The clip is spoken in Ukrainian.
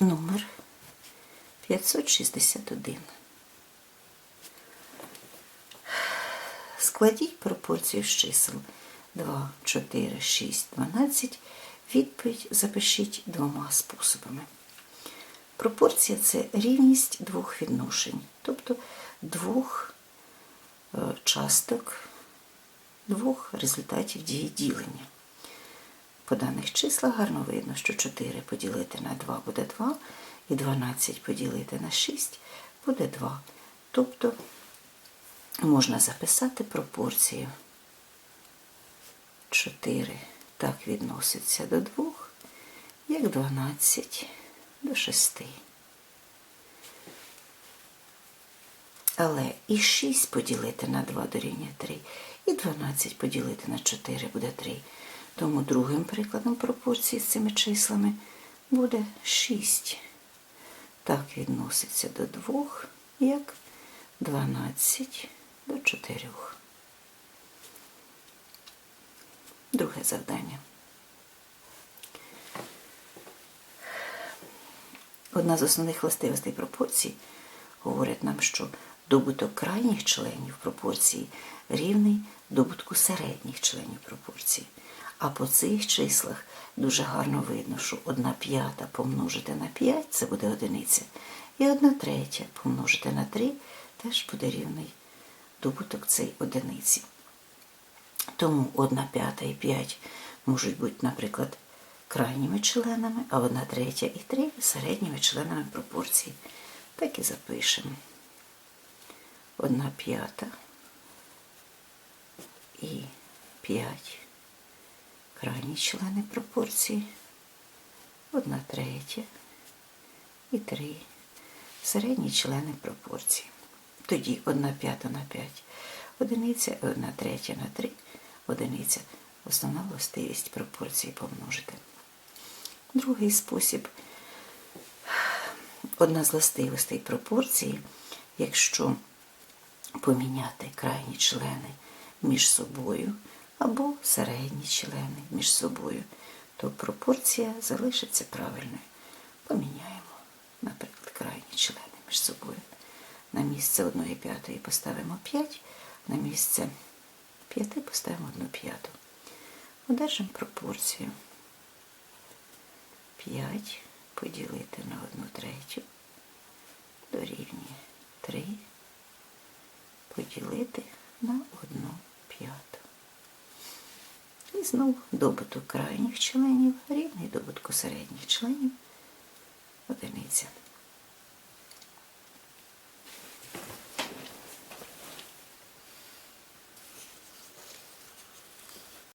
номер 561. Складіть пропорцію з чисел 2, 4, 6, 12. Відповідь запишіть двома способами. Пропорція це рівність двох відношень, тобто двох е, часток, двох результатів дії ділення. По даних числах гарно видно, що 4 поділити на 2 буде 2, і 12 поділити на 6 буде 2. Тобто можна записати пропорцію 4 так відноситься до 2, як 12 до 6. Але і 6 поділити на 2 дорівнює 3, і 12 поділити на 4 буде 3. Тому другим прикладом пропорції з цими числами буде 6. Так відноситься до 2, як 12 до 4. Друге завдання. Одна з основних властивостей пропорцій говорить нам, що добуток крайніх членів пропорції рівний добутку середніх членів пропорції. А по цих числах дуже гарно видно, що 1 п'ята помножити на 5 це буде одиниця. І 1 третя помножити на 3 теж буде рівний добуток цієї одиниці. Тому 1 п'ята і 5 можуть бути, наприклад, крайніми членами, а 1 третя і 3 середніми членами пропорції. Так і запишемо. 1 п'ята і 5 крайні члени пропорції, 1 третя і 3 середні члени пропорції. Тоді 1 п'ята на 5 одиниця, 1 третя на 3 одиниця. Основна властивість пропорції помножити. Другий спосіб. Одна з властивостей пропорції, якщо поміняти крайні члени між собою або середні члени між собою, то пропорція залишиться правильною. Поміняємо, наприклад, крайні члени між собою. На місце 1 п'ятої поставимо 5, на місце 5 поставимо 1 п'яту. Одержимо пропорцію 5 поділити на 1 третю дорівнює 3 поділити на 1 п'яту. І знову добуток крайніх членів рівний добутку середніх членів одиниця.